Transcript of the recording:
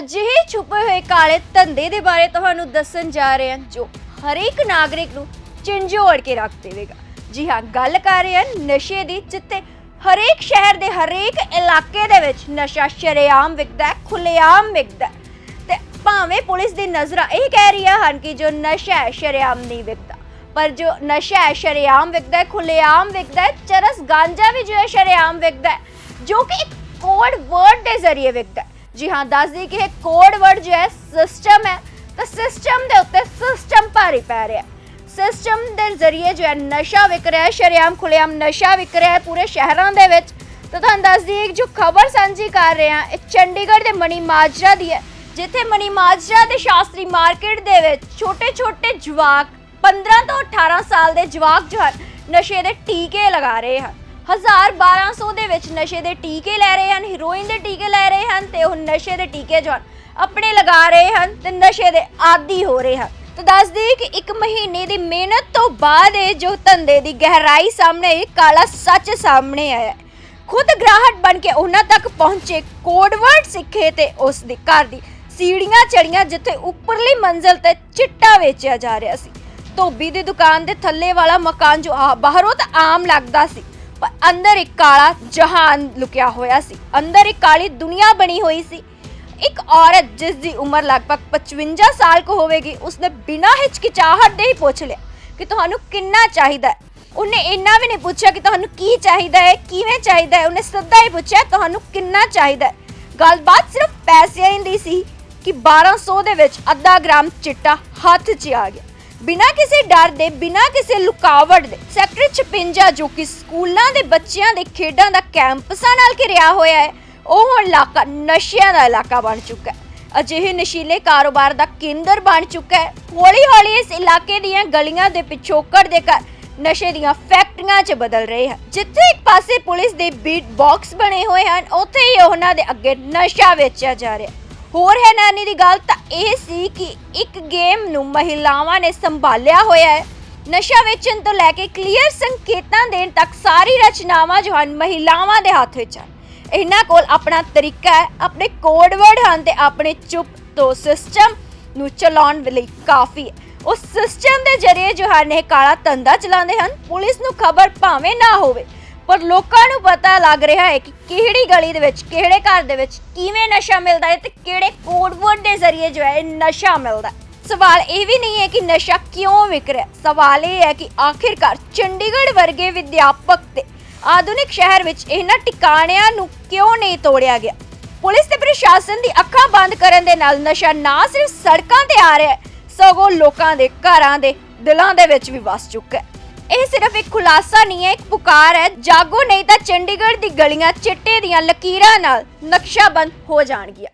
ਅਜਿਹੇ ਛੁਪੇ ਹੋਏ ਕਾਲੇ ਧੰਦੇ ਦੇ ਬਾਰੇ ਤੁਹਾਨੂੰ ਦੱਸਣ ਜਾ ਰਹੇ ਹਾਂ, ਜੋ ਹਰੇਕ ਨਾਗਰਿਕ ਨੂੰ ਝੰਜੋੜ ਕੇ ਰੱਖ ਦੇਵੇਗਾ। ਜੀ ਹਾਂ, ਗੱਲ ਕਰ ਰਹੇ ਹਾਂ ਨਸ਼ੇ ਦੀ, ਜਿੱਥੇ ਹਰੇਕ ਸ਼ਹਿਰ ਦੇ ਹਰੇਕ ਇਲਾਕੇ ਦੇ ਵਿੱਚ ਨਸ਼ਾ ਸ਼ਰੇਆਮ ਵਿਕਦਾ ਹੈ ਖੁੱਲੇਆਮ ਵਿਕਦਾ ਹੈ। ਤੇ ਭਾਵੇਂ ਪੁਲਿਸ ਦੀ ਨਜ਼ਰਾਂ ਇਹ ਕਹਿ ਰਹੀਆਂ ਹਨ ਕਿ ਜੋ ਨਸ਼ਾ ਹੈ, ਸ਼ਰੇਆਮ ਨਹੀਂ ਵਿਕਦਾ। ਪਰ ਜੋ ਨਸ਼ਾ ਹੈ, ਸ਼ਰੇਆਮ ਵਿਕਦਾ ਹੈ ਖੁੱਲੇਆਮ ਵਿਕਦਾ ਹੈ, ਚਰਸ ਗਾਂਜਾ ਵੀ ਜੋ ਹੈ, ਸ਼ਰੇਆਮ ਵਿਕਦਾ ਹੈ, ਜੋ ਕਿ ਇੱਕ ਕੋਡ ਵਰਡ ਦੇ ਜ਼ਰੀਏ ਵਿਕਦਾ ਹੈ। ਜੀ ਹਾਂ, ਦੱਸ ਦਈਏ ਕਿ ਇਹ ਕੋਡ ਵਰਡ ਜੋ ਹੈ ਸਿਸਟਮ ਹੈ। ਤਾਂ ਸਿਸਟਮ ਦੇ ਉੱਤੇ ਸਿਸਟਮ ਭਾਰੀ ਪੈ ਰਿਹਾ ਸਿਸਟਮ ਦੇ ਜ਼ਰੀਏ ਜੋ ਹੈ, ਨਸ਼ਾ ਵਿਕ ਰਿਹਾ ਹੈ, ਸ਼ਰੇਆਮ ਖੁੱਲੇਆਮ ਨਸ਼ਾ ਵਿਕ ਰਿਹਾ ਹੈ ਪੂਰੇ ਸ਼ਹਿਰਾਂ ਦੇ ਵਿੱਚ। ਤਾਂ ਤੁਹਾਨੂੰ ਦੱਸ ਦਈਏ ਕਿ ਜੋ ਖਬਰ ਸਾਂਝੀ ਕਰ ਰਹੇ ਹਾਂ, ਇਹ ਚੰਡੀਗੜ੍ਹ ਦੇ ਮਣੀ ਮਾਜਰਾ ਦੀ ਹੈ, ਜਿੱਥੇ ਮਣੀ ਮਾਜਰਾ ਦੇ ਸ਼ਾਸਤਰੀ ਮਾਰਕੀਟ ਦੇ ਵਿੱਚ ਛੋਟੇ-ਛੋਟੇ ਜਵਾਕ 15 ਤੋਂ 18 ਸਾਲ ਦੇ ਜਵਾਕ ਜੋ ਹਨ, ਨਸ਼ੇ ਦੇ ਟੀਕੇ ਲਗਾ ਰਹੇ ਹਨ। 1200 ਦੇ ਵਿੱਚ ਨਸ਼ੇ ਦੇ ਟੀਕੇ ਲੈ ਰਹੇ ਹਨ ਹੀਰੋਇਨ ਦੇ ਟੀਕੇ ਲੈ ਰਹੇ ਹਨ ਤੇ ਉਹ ਨਸ਼ੇ ਦੇ ਟੀਕੇ ਜੋ ਆਪਣੇ ਲਗਾ ਰਹੇ ਹਨ ਤੇ ਨਸ਼ੇ ਦੇ ਆਦੀ ਹੋ ਰਹੇ ਹਨ। ਤਾਂ ਦੱਸ ਦਈਏ ਕਿ ਇੱਕ ਮਹੀਨੇ ਦੀ ਮਿਹਨਤ ਤੋਂ ਬਾਅਦ ਇਹ ਜੋ ਧੰਦੇ ਦੀ ਗਹਿਰਾਈ ਸਾਹਮਣੇ ਆਈ, ਕਾਲਾ ਸੱਚ ਸਾਹਮਣੇ ਆਇਆ ਖੁਦ ਗ੍ਰਾਹਕ ਬਣ ਕੇ ਉਹਨਾਂ ਤੱਕ ਪਹੁੰਚੇ ਕੋਡਵਰਡ ਸਿੱਖੇ ਤੇ ਉਸ ਦੇ ਘਰ ਦੀ ਸੀੜੀਆਂ ਚੜੀਆਂ ਜਿੱਥੇ ਉੱਪਰਲੀ ਮੰਜ਼ਲ ਤੇ ਚਿੱਟਾ ਵੇਚਿਆ ਜਾ ਰਿਹਾ ਸੀ। ਧੋਬੀ ਦੀ ਦੁਕਾਨ ਦੇ ਥੱਲੇ ਵਾਲਾ ਮਕਾਨ ਜੋ ਆ ਬਾਹਰੋਂ ਤਾਂ ਆਮ ਲੱਗਦਾ ਸੀ। ਪਰ ਅੰਦਰ ਇੱਕ ਕਾਲਾ ਜਹਾਨ ਲੁਕਿਆ ਹੋਇਆ ਸੀ। ਅੰਦਰ ਇੱਕ ਕਾਲੀ ਦੁਨੀਆ ਬਣੀ ਹੋਈ ਸੀ। ਇੱਕ ਔਰਤ ਜਿਸ ਦੀ ਉਮਰ ਲਗਭਗ 55 ਸਾਲ ਕੋ ਹੋਵੇਗੀ, ਉਸਨੇ ਬਿਨਾਂ ਹਿਚਕਿਚਾਹਟ ਦੇ ਹੀ ਪੁੱਛ ਲਿਆ ਕਿ ਤੁਹਾਨੂੰ ਕਿੰਨਾ ਚਾਹੀਦਾ ਹੈ। ਉਹਨੇ ਇੰਨਾ ਵੀ ਨਹੀਂ ਪੁੱਛਿਆ ਕਿ ਤੁਹਾਨੂੰ ਕੀ ਚਾਹੀਦਾ ਹੈ, ਕਿਵੇਂ ਚਾਹੀਦਾ ਹੈ। ਉਹਨੇ ਸਿੱਧਾ ਹੀ ਪੁੱਛਿਆ, ਤੁਹਾਨੂੰ ਕਿੰਨਾ ਚਾਹੀਦਾ ਹੈ? ਗੱਲਬਾਤ ਸਿਰਫ ਪੈਸਿਆਂ ਦੀ ਸੀ ਕਿ 1200 ਦੇ ਵਿੱਚ ਅੱਧਾ ਗ੍ਰਾਮ ਚਿੱਟਾ ਹੱਥ 'ਚ ਆ ਗਿਆ। ਬਿਨਾਂ ਕਿਸੇ ਡਰ ਦੇ, ਬਿਨਾਂ ਕਿਸੇ ਲੁਕਾਵਟ ਦੇ, ਸੈਕਟਰ 56 ਜੋ ਕਿ ਸਕੂਲਾਂ ਦੇ ਬੱਚਿਆਂ ਦੇ ਖੇਡਾਂ ਦਾ ਕੈਂਪਸਾਂ ਨਾਲ ਘਿਰਿਆ ਹੋਇਆ ਹੈ, ਉਹ ਹੁਣ ਇਲਾਕਾ, ਨਸ਼ਿਆਂ ਦਾ ਇਲਾਕਾ ਬਣ ਚੁੱਕਾ ਹੈ। ਅਜਿਹੇ ਨਸ਼ੀਲੇ ਕਾਰੋਬਾਰ ਦਾ ਕੇਂਦਰ ਬਣ ਚੁੱਕਾ ਹੈ। ਹੌਲੀ ਹੌਲੀ ਇਸ ਇਲਾਕੇ ਦੀਆਂ ਗਲੀਆਂ ਦੇ ਪਿਛੋਕੜ ਦੇ ਘਰ ਨਸ਼ੇ ਦੀਆਂ ਫੈਕਟਰੀਆਂ 'ਚ ਬਦਲ ਰਹੇ ਹਨ। ਜਿੱਥੇ ਇੱਕ ਪਾਸੇ ਪੁਲਿਸ ਦੇ ਬੀਟ ਬਾਕਸ ਬਣੇ ਹੋਏ ਹਨ, ਉੱਥੇ ਹੀ ਉਹਨਾਂ ਦੇ ਅੱਗੇ ਨਸ਼ਾ ਵੇਚਿਆ ਜਾ ਰਿਹਾ ਹੋਰ ਹੈਰਾਨੀ ਦੀ ਗੱਲ ਤਾਂ ਇਹ ਸੀ ਕਿ ਇੱਕ ਗੇਮ ਨੂੰ ਮਹਿਲਾਵਾਂ ਨੇ ਸੰਭਾਲਿਆ ਹੋਇਆ ਹੈ। ਨਸ਼ਾ ਵੇਚਣ ਤੋਂ ਲੈ ਕੇ ਕਲੀਅਰ ਸੰਕੇਤਾਂ ਦੇਣ ਤੱਕ ਸਾਰੀ ਰਚਨਾਵਾਂ ਜੋ ਹਨ, ਮਹਿਲਾਵਾਂ ਦੇ ਹੱਥ ਵਿੱਚ ਹਨ। ਇਹਨਾਂ ਕੋਲ ਆਪਣਾ ਤਰੀਕਾ ਹੈ, ਆਪਣੇ ਕੋਡ ਵਰਡ ਹਨ ਤੇ ਆਪਣੇ ਚੁੱਪ ਤੋਂ ਸਿਸਟਮ ਨੂੰ ਚਲਾਉਣ ਲਈ ਕਾਫੀ ਹੈ। ਉਸ ਸਿਸਟਮ ਦੇ ਜ਼ਰੀਏ ਜੋ ਹਨ, ਇਹ ਕਾਲਾ ਧੰਦਾ ਚਲਾਉਂਦੇ ਹਨ। ਪੁਲਿਸ ਨੂੰ ਖਬਰ ਭਾਵੇਂ ਨਾ ਹੋਵੇ ਪਰ ਲੋਕਾਂ ਨੂੰ ਪਤਾ ਲੱਗ ਰਿਹਾ ਹੈ ਕਿ ਕਿਹੜੀ ਗਲੀ ਦੇ ਵਿੱਚ, ਕਿਹੜੇ ਘਰ ਦੇ ਵਿੱਚ ਕਿਵੇਂ ਨਸ਼ਾ ਮਿਲਦਾ ਹੈ ਤੇ ਕਿਹੜੇ ਕੋਡ ਵਰਡ ਦੇ ਜ਼ਰੀਏ ਜੋ ਹੈ ਨਸ਼ਾ ਮਿਲਦਾ ਹੈ। ਸਵਾਲ ਇਹ ਵੀ ਨਹੀਂ ਹੈ ਕਿ ਨਸ਼ਾ ਕਿਉਂ ਵਿਕ ਰਿਹਾ ਹੈ। ਸਵਾਲ ਇਹ ਹੈ ਕਿ ਆਖਿਰਕਾਰ ਚੰਡੀਗੜ੍ਹ ਵਰਗੇ ਵਿਦਿਆਪਕ ਤੇ ਆਧੁਨਿਕ ਸ਼ਹਿਰ ਵਿੱਚ ਇਹਨਾਂ ਟਿਕਾਣਿਆਂ ਨੂੰ ਕਿਉਂ ਨਹੀਂ ਤੋੜਿਆ ਗਿਆ? ਪੁਲਿਸ ਤੇ ਪ੍ਰਸ਼ਾਸਨ ਦੀ ਅੱਖਾਂ ਬੰਦ ਕਰਨ ਦੇ ਨਾਲ ਨਸ਼ਾ ਨਾ ਸਿਰਫ ਸੜਕਾਂ ਤੇ ਆ ਰਿਹਾ ਹੈ, ਸਗੋਂ ਲੋਕਾਂ ਦੇ ਘਰਾਂ ਦੇ ਦਿਲਾਂ ਦੇ ਵਿੱਚ ਵੀ ਵਸ ਚੁੱਕਾ ਹੈ। ਇਹ ਸਿਰਫ ਇੱਕ ਖੁਲਾਸਾ ਨਹੀਂ ਹੈ, ਇੱਕ ਪੁਕਾਰ ਹੈ। ਜਾਗੋ ਨਹੀਂ ਤਾਂ ਚੰਡੀਗੜ੍ਹ ਦੀ ਗਲੀਆਂ ਚਿੱਟੇ ਦੀਆਂ ਲਕੀਰਾਂ ਨਾਲ ਨਕਸ਼ਾਬੰਦ ਹੋ ਜਾਣਗੀਆਂ।